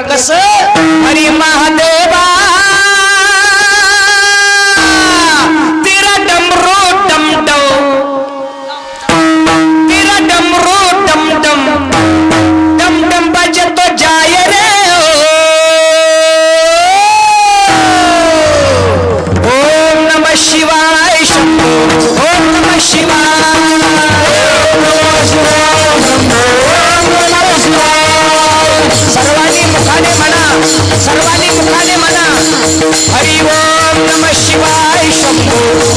कस हरी महादेवा। शिवाय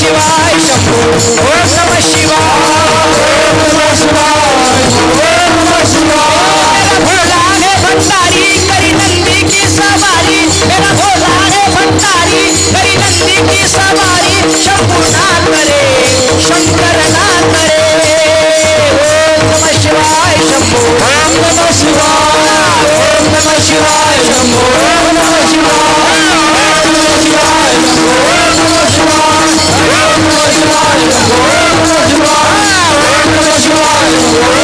शिवाय शंभु ओम नमः शिवाय ओम नमः शिवाय ओम नमः शिवाय भोला है भंडारी करी नंदी की सवारी मेरा भोला है भंडारी करी नंदी की सवारी शंभु ना करे शंकर ना करे ओम नमः शिवाय शंभु ओम नमः शिवाय ओम नमः शिवाय शंभु Lord.